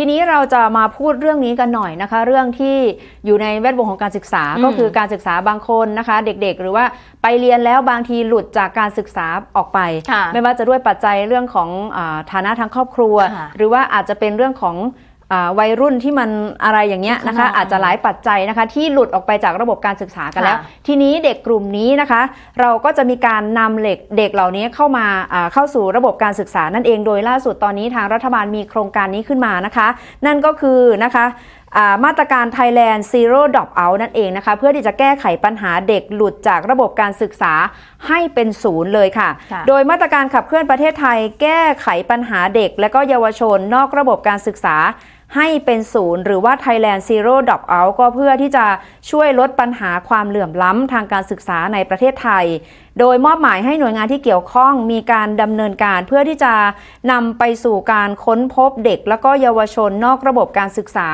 ทีนี้เราจะมาพูดเรื่องนี้กันหน่อยนะคะ เรื่องที่อยู่ในแวดวงของการศึกษาอืมก็คือการศึกษาบางคนนะคะ เด็กๆ หรือว่าไปเรียนแล้วบางทีหลุดจากการศึกษาออกไปค่ะไม่ว่าจะด้วยปัจจัยเรื่องของอาฐานะทางครอบครัวค่ะหรือว่าอาจจะเป็นเรื่องของอา วัยรุ่นที่มันอะไรอย่างเงี้ยนะคะค่ะอาจจะหลายปัจจัยนะคะ ที่หลุดออกไปจากระบบการศึกษากันแล้วค่ะทีนี้เด็กกลุ่มนี้นะคะ เราก็จะมีการนำเหล็กเด็กเหล่านี้เข้ามาอ่าเข้าสู่ระบบการศึกษานั่นเองโดยล่าสุดตอนนี้ทางรัฐบาลมีโครงการนี้ขึ้นมานะคะ นั่นก็คือนะคะอ่ามาตรการ Thailand Zero Drop Out นั่นเองนะคะ เพื่อที่จะแก้ไขปัญหาเด็กหลุดจากระบบการศึกษาให้เป็นศูนย์เลยค่ะค่ะโดยมาตรการขับเคลื่อนประเทศไทย แก้ไขปัญหาเด็ก และก็เยาวชนนอกระบบการศึกษา ให้เป็นศูนย์หรือว่า Thailand Zero Drop Out ก็เพื่อที่จะช่วยลดปัญหาความเหลื่อมล้ำทางการศึกษาในประเทศไทย โดยมอบหมายให้หน่วยงานที่เกี่ยวข้องมีการดำเนินการเพื่อที่จะนำไปสู่การค้นพบเด็ก และก็เยาวชนนอกระบบการศึกษา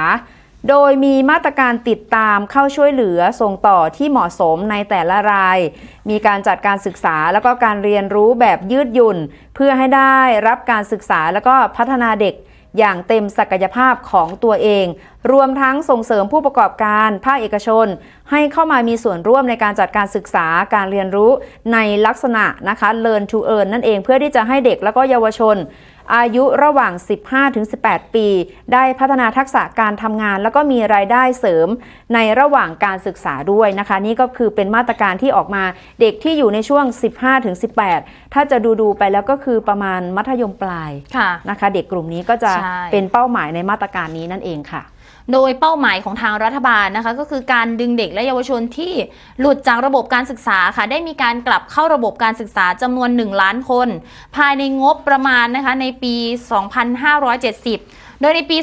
โดยมีมาตรการติดตามเข้าช่วยเหลือส่งต่อที่เหมาะสมในแต่ละราย มีการจัดการศึกษาแล้วก็การเรียนรู้แบบยืดหยุ่น เพื่อให้ได้รับการศึกษาแล้วก็พัฒนาเด็ก อย่างเต็มศักยภาพของตัวเอง รวมทั้งส่งเสริมผู้ประกอบการภาคเอกชน ให้เข้ามามีส่วนร่วมในการจัดการศึกษาการเรียนรู้ในลักษณะนะคะ learn to earn นั่นเองเพื่อที่จะให้เด็กแล้วก็เยาวชน อายุระหว่าง 15-18 ปี ได้พัฒนาทักษะการทำงาน แล้วก็มีรายได้เสริมในระหว่างการศึกษาด้วยนะคะ นี่ก็คือเป็นมาตรการที่ออกมาเด็กที่อยู่ในช่วง 15-18 ถ้าจะดูดูๆไปแล้วก็คือประมาณมัธยมปลายค่ะนะคะ เด็กกลุ่มนี้ก็จะใช่เป็นเป้าหมายในมาตรการนี้นั่นเองค่ะ โดยเป้าหมายของทางรัฐบาลนะคะ ก็คือการดึงเด็กและเยาวชนที่หลุดจากระบบการศึกษาค่ะ ได้มีการกลับเข้าระบบการศึกษาจำนวน 1 ล้านคน ภายในงบประมาณนะคะในปี 2570 ดยในปี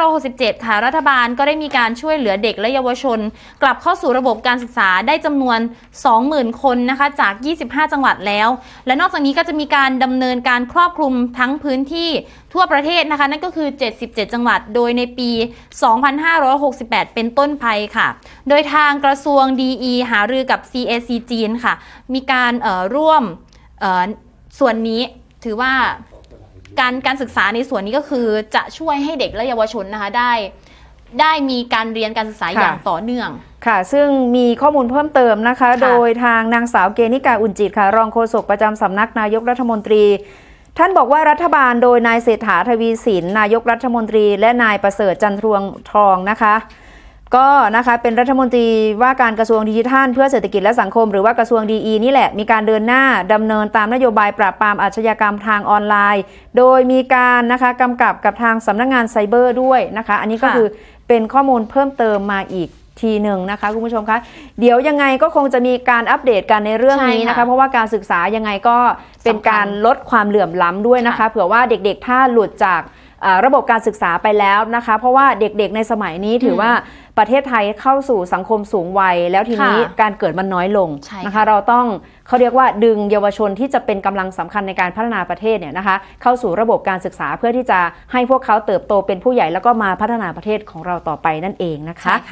2567 ค่ะ รัฐบาลก็ได้มีการช่วยเหลือเด็กและเยาวชน กลับเข้าสู่ระบบการศึกษาได้จำนวน 20,000 คนนะคะจาก 25 จังหวัดแล้ว และนอกจากนี้ก็จะมีการดำเนินการครอบคลุมทั้งพื้นที่ทั่วประเทศนะคะ นั่นก็คือ 77 จังหวัด โดยในปี 2568 เป็นต้นไปค่ะ โดยทางกระทรวง DE หารือกับ CAC จีนค่ะ มีการร่วมส่วนนี้ถือว่า การการศึกษาในส่วนนี้ก็คือจะช่วยให้เด็กและเยาวชนนะคะได้ ได้มีการเรียนการศึกษาค่ะ อย่างต่อเนื่อง ค่ะ ซึ่งมีข้อมูลเพิ่มเติมนะคะ ค่ะ โดยทางนางสาวเกณิกาอุ่นจิตค่ะ รองโฆษกประจำสำนักนายกรัฐมนตรี ท่านบอกว่ารัฐบาลโดยนายเศรษฐาทวีสิน นายกรัฐมนตรี และนายประเสริฐจันทรวงทองนะคะ ก็นะคะเป็นรัฐมนตรีว่าการกระทรวงดิจิทัลเพื่อเศรษฐกิจและสังคมหรือว่ากระทรวงดีนี่แหละ มีการเดินหน้าดำเนินตามนโยบายปราบปรามอาชญากรรมทางออนไลน์ โดยมีการนะคะกำกับกับทางสำนักงานไซเบอร์ด้วยนะคะ อันนี้ก็ค่ะคือเป็นข้อมูลเพิ่มเติมมาอีกทีหนึ่งนะคะคุณผู้ชมคะเดี๋ยวยังไงก็คงจะมีการอัปเดตกันในเรื่องนี้นะคะใช่ค่ะเพราะว่าการศึกษายังไงก็เป็นการลดความเหลื่อมล้ำด้วยนะคะค่ะเผื่อว่าเด็กๆ ถ้าหลุดจากอ่าระบบการศึกษาไปแล้วนะคะ เพราะว่าเด็กๆในสมัยนี้ถือมว่า ประเทศไทยเข้าสู่สังคมสูงวัย แล้วทีนี้ค่ะการเกิดมันน้อยลงใช่นะคะ ค่ะเราต้องเขาเรียกว่าดึงเยาวชนที่จะเป็นกำลังสำคัญในการพัฒนาประเทศเนี่ยนะคะ เข้าสู่ระบบการศึกษาเพื่อที่จะให้พวกเขาเติบโตเป็นผู้ใหญ่แล้วก็มาพัฒนาประเทศของเราต่อไปนั่นเองนะคะ ใช่ค่ะ